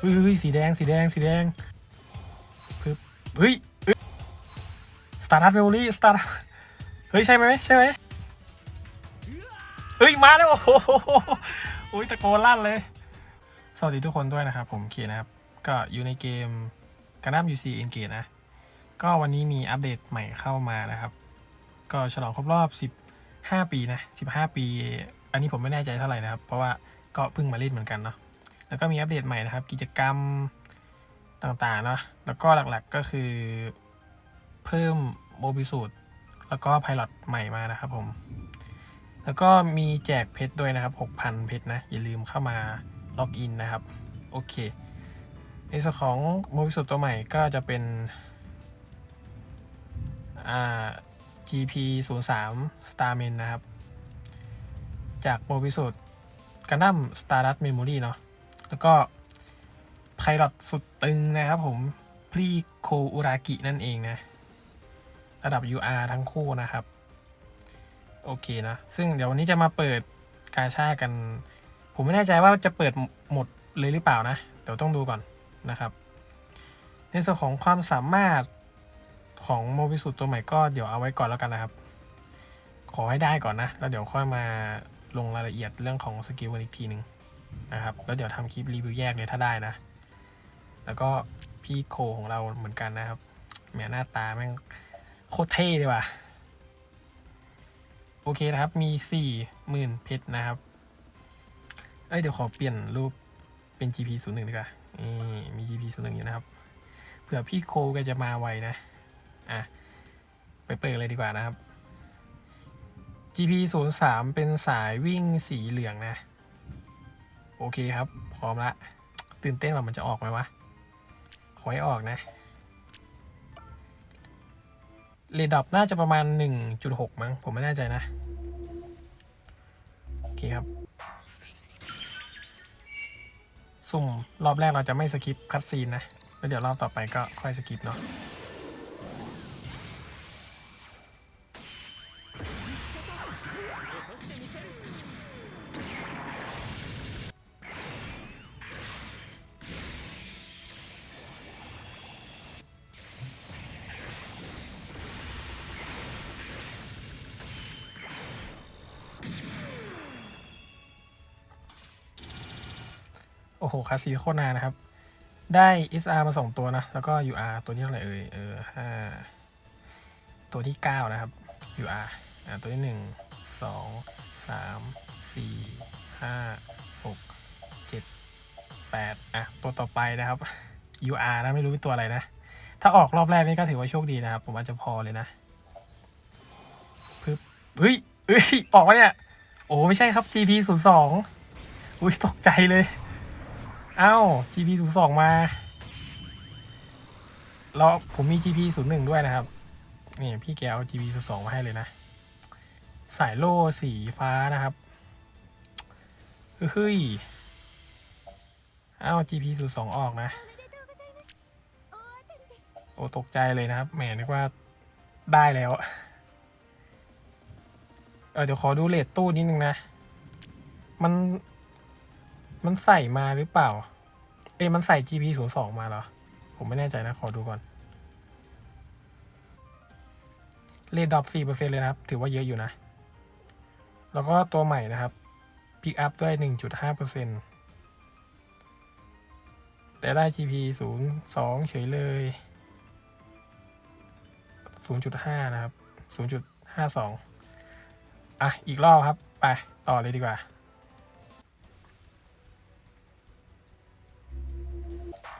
เฮ้ยเฮ้ยสีแดงสีแดงสีแดงปึ๊บเฮ้ยสตาร์ทัสเมมโมรี่สตาร์เฮ้ยใช่ไหมใช่ไหมเฮ้ยมาแล้วโอ้โหโอ้ยตะโกนลั่นเลย สวัสดีทุกคนด้วยนะครับ ผมเคียนะครับ ก็อยู่ในเกมกันดั้ม UC Engage นะ ก็วันนี้มีอัปเดตใหม่เข้ามานะครับ ก็ฉลองครบรอบ 15 ปีนะ 15 ปี อันนี้ผมไม่แน่ใจเท่าไหร่นะครับ เพราะว่าก็เพิ่งมาเล่นเหมือนกันเนาะ แล้วก็มีอัปเดตใหม่นะครับ กิจกรรมต่างๆเนาะแล้วก็หลักๆก็คือเพิ่มโมบิสูตรแล้วก็ไพลอตใหม่มานะครับผม แล้วก็มีแจกเพชรด้วยนะครับ 6,000 เพชรนะ อย่าลืมเข้ามาล็อกอินนะครับ โอเค ในส่วนของโมบิสูตรตัวใหม่ก็จะเป็นอ่า GP 0 3 Starman นะครับ จากโมบิสูตรกันดั้ม Stardust Memory เนาะ แล้วก็ไพลอตสุดตึงนะครับผมพรีโคอุรากินั่นเองนะ ระดับ UR ทั้งคู่นะครับ โอเคนะ ซึ่งเดี๋ยววันนี้จะมาเปิดกาชากัน ผมไม่แน่ใจว่าจะเปิดหมดเลยหรือเปล่านะ เดี๋ยวต้องดูก่อนนะครับ ในส่วนของความสามารถของโมบิสุตัวใหม่ก็เดี๋ยวเอาไว้ก่อนแล้วกันนะครับ ขอให้ได้ก่อนนะ แล้วเดี๋ยวค่อยมาลงรายละเอียดเรื่องของสกิลกันอีกทีหนึ่ง นะครับ แล้วเดี๋ยวทำคลิปรีวิวแยกเลยถ้าได้นะ แล้วก็พี่โคของเราเหมือนกันนะครับแหมหน้าตาแม่งโคตรเท่เลยว่ะ โอเคนะครับ มีสี่หมื่นเพชรนะครับ เอ้ยเดี๋ยวขอเปลี่ยนรูปเป็น GP 0 1ดีกว่านี่มี GP 0 1อยู่นะครับ เผื่อพี่โคก็จะมาไวนะ อะ ไปเปิดเลยดีกว่านะครับ GP 0 3เป็นสายวิ่งสีเหลืองนะ โอเคครับ พร้อมละ ตื่นเต้นว่ามันจะออกไหมวะ ขอให้ออกนะ เรดดับน่าจะประมาณ 1.6 มั้ง ผมไม่แน่ใจนะ โอเคครับ สุ่มรอบแรกเราจะไม่สกิปคัดซีนนะ แล้วเดี๋ยวรอบต่อไปก็ค่อยสกิปเนาะ โอ้โหคาซีโคตรนานนะครับ ได้ SR มาสองตัวนะ แล้วก็ UR ตัวนี้เท่าไหร่เอ่ยเออห้าตัวที่เก้านะครับ UR อ่าตัวที่หนึ่งสองสามสี่ห้าหกเจ็ดแปดอะ ตัวต่อไปนะครับ UR นะไม่รู้เป็นตัวอะไรนะ ถ้าออกรอบแรกนี่ก็ถือว่าโชคดีนะครับ ผมอาจจะพอเลยนะปึ๊บเฮ้ยเฮ้ยออกมาเนี่ย โอ้ไม่ใช่ครับ GP 0 2อุ้ยตกใจเลย เอ้า GP 0 2มา แล้วผมมี GP 0 1ด้วยนะครับ นี่พี่แกเอา GP 0 2มาให้เลยนะ สายโล่สีฟ้านะครับ เฮ้ย เอ้า GP 0 2ออกนะ โอ้ตกใจเลยนะครับ แหมนึกว่าได้แล้วเออเดี๋ยวขอดูเลทตู้นิดนึงนะ มัน มันใส่มาหรือเปล่า เอ้มันใส่ GP 0 2มาเหรอ ผมไม่แน่ใจนะ ขอดูก่อนเลดดอป4%เซ็นต์เลยนะครับ ถือว่าเยอะอยู่นะ แล้วก็ตัวใหม่นะครับพิกอัพด้วย1.5%แต่ได้ GP 0 2เฉยเลย0.5นย์จุดห้านะครับ0.52อะ อีกรอบครับ ไป ต่อเลยดีกว่า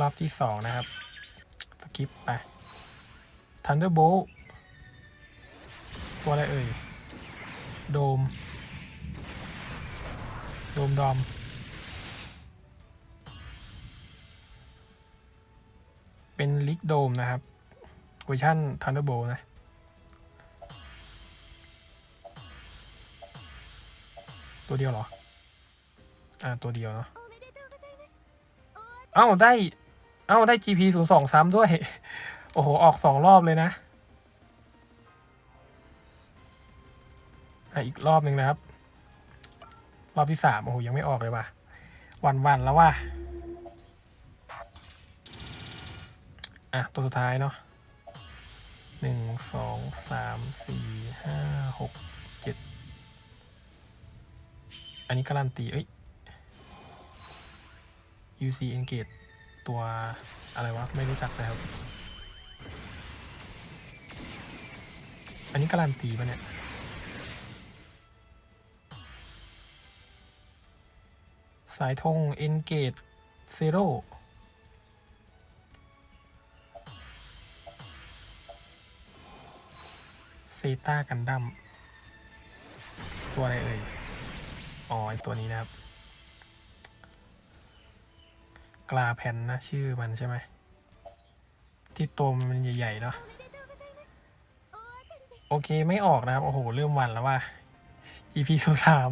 รอบที่สองนะครับ สกิปไป Thunderbolt ตัวอะไรเอ่ย โดม โดม ดอม เป็นลิกโดมนะครับเวอร์ชัน Thunderbolt นะตัวเดียวเหรอ อ่า ตัวเดียวเนาะ เอ้า ได้ เอ้า ได้ GP 0 2ซ้ำด้วย โอ้โห ออกสองรอบเลยนะอะอีกรอบหนึ่งนะครับ รอบที่สามโอ้โห ยังไม่ออกเลยว่ะ วันวันแล้วว่ะ อะ ตัวสุดท้ายเนาะหนึ่งสองสามสี่ห้าหกเจ็ดอันนี้การันตี เอ้ย UC Engage ตัวอะไรวะ ไม่รู้จักนะครับ อันนี้การันตีปะเนี่ย สายธง Engage Zero เซตากันดั้มตัวอะไรเอ่ย อ๋อ ไอตัวนี้นะครับ กลาแพนนะชื่อมันใช่ไหมที่ตัวมันใหญ่ๆเนาะโอเคไม่ออกนะครับ โอ้โห เริ่มวันแล้วว่า GP ศูนย์สาม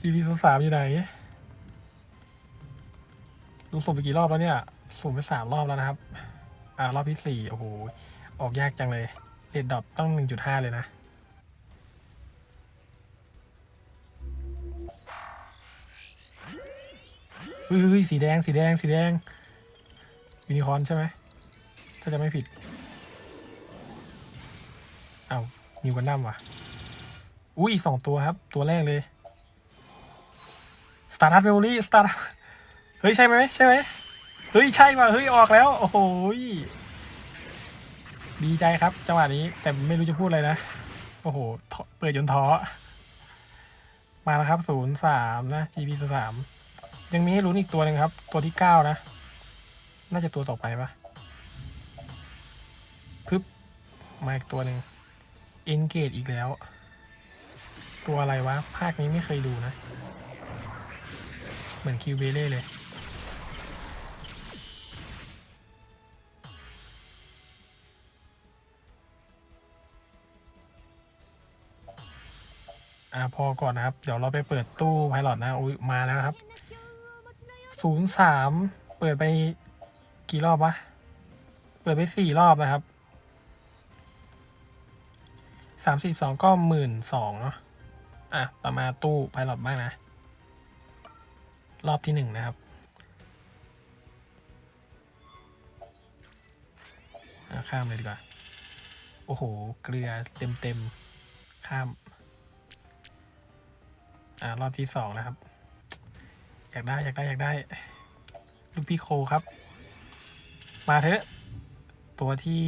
GP ศูนย์สามอยู่ไหนลูสุ่มไปกี่รอบแล้วเนี่ยสุ่มไปสามรอบแล้วนะครับ อ่ารอบที่สี่โอ้โห ออกยากจังเลยเรดดอทต้องหนึ่งจุดห้าเลยนะ เฮ้ยสีแดงสีแดงสีแดงยูนิคอร์นใช่ไหมถ้าจะไม่ผิดเอาวนิวกันดั้มว่ะ อุ้ยอีกสองตัวครับ ตัวแรกเลยสตาร์ทัสเวลลี่สตาร์เฮ้ย ใช่ไหมใช่ไหมเฮ้ย ใช่ว่ะเฮ้ย ออกแล้ว โอ้โหดีใจครับจังหวะนี้แต่ไม่รู้จะพูดอะไรนะ โอ้โห เปิดจนท้อ มาแล้วครับศูนย์สามนะ GP สาม ยังมีให้ลุ้นอีกตัวหนึ่งครับ ตัวที่เก้านะ น่าจะตัวต่อไปปะพึบมาอีกตัวหนึ่ง Engage อีกแล้ว ตัวอะไรวะ ภาคนี้ไม่เคยดูนะ เหมือนคิวเบเล่เลยอ่าพอก่อนนะครับ เดี๋ยวเราไปเปิดตู้ไพลอตนะอุ้ยมาแล้วครับ ศูนย์สามเปิดไปกี่รอบวะ เปิดไปสี่รอบนะครับสามสิบสองก็หมื่นสองเนาะ อะ ต่อมาตู้ไพลอตบ้างนะ รอบที่หนึ่งนะครับข้ามเลยดีกว่า โอ้โห เกลือเต็มเต็มข้าม อ่ารอบที่สองนะครับ อยากได้อยากได้อยากได้ลูกพี่โคครับ มาเถอะ ตัวที่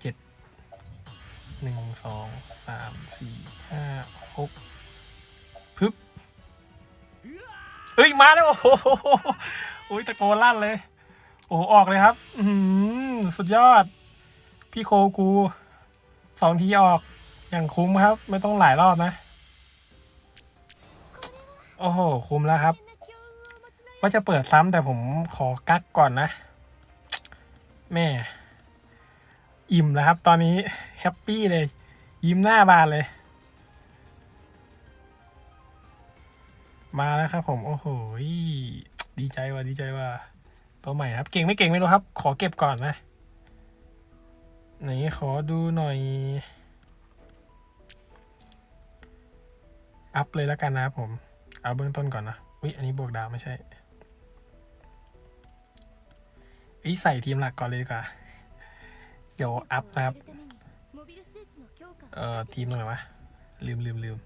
เจ็ดหนึ่งสองสามสี่ห้าหกพึบเฮ้ย มาแล้ว โอ้โหโอ้ยตะโกนลั่นเลย โอ้ออกเลยครับ อืสุดยอด พี่โคกูสองทีออกอย่างคุ้มครับ ไม่ต้องหลายรอบนะ โอ้โห คุ้มแล้วครับ ว่าจะเปิดซ้ำแต่ผมขอกักก่อนนะ แม่ อิ่มแล้วครับ ตอนนี้แฮปปี้เลย ยิ้มหน้าบานเลย มาแล้วครับผมโอ้โหดีใจว่ะดีใจว่ะตัวใหม่ครับ เก่งไม่เก่งไม่รู้ครับ ขอเก็บก่อนนะ ไหนขอดูหน่อย อัพเลยแล้วกันนะครับผม เอาเบื้องต้นก่อนนะ อุ๊ย อันนี้บวกดาวไม่ใช่ อีใส่ทีมหลักก่อนเลยดีกว่า เดี๋ยวอัพนะครับ เอ่อทีมตรงไหนวะ ลืมลืมลืม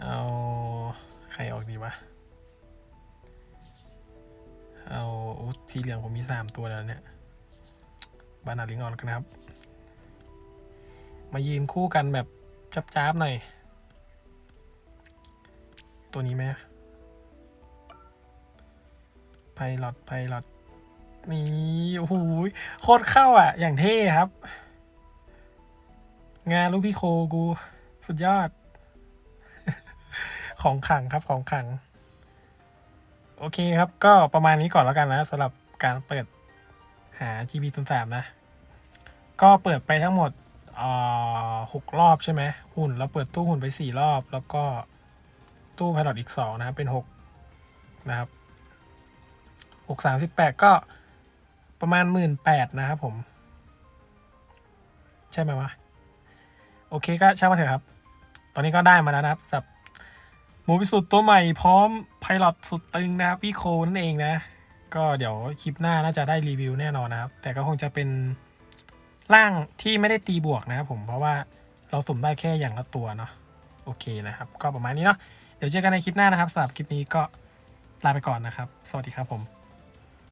เอาใครออกดีวะ เอาอุ๊ยสีเหลืองผมมีสามตัวแล้วเนี่ยบานาลิงออนกันนะครับ มายืนคู่กันแบบจับๆหน่อย ตัวนี้ไหม ไพลอตไพลอตนี่โอ้โหโคตรเข้าอะ อย่างเท่ครับ งานลูกพี่โคกู สุดยอด ของขังครับของขัง โอเคครับ ก็ประมาณนี้ก่อนแล้วกันนะสำหรับการเปิดหา GB 0 3นะ ก็เปิดไปทั้งหมดหกรอบใช่ไหมหุ่นเราเปิดตู้หุ่นไปสี่รอบ แล้วก็ตู้พาย o t อีกสองนะครับเป็นหกนะครับ หกสามสิบแปดก็ประมาณหมื่นแปดนะครับผม ใช่ไหมวะ โอเคก็ช่างมาเถอะครับ ตอนนี้ก็ได้มาแล้วนะครับสำหรับหมูพิสูจน์ตัวใหม่พร้อมไพลอตสุดตึงนะครับพี่โคนั่นเองนะ ก็เดี๋ยวคลิปหน้าน่าจะได้รีวิวแน่นอนนะครับ แต่ก็คงจะเป็นร่างที่ไม่ได้ตีบวกนะครับผมเพราะว่าเราสุ่มได้แค่อย่างละตัวเนาะโอเคนะครับ ก็ประมาณนี้เนาะเดี๋ยวเจอกันในคลิปหน้านะครับสำหรับคลิปนี้ก็ลาไปก่อนนะครับ สวัสดีครับผม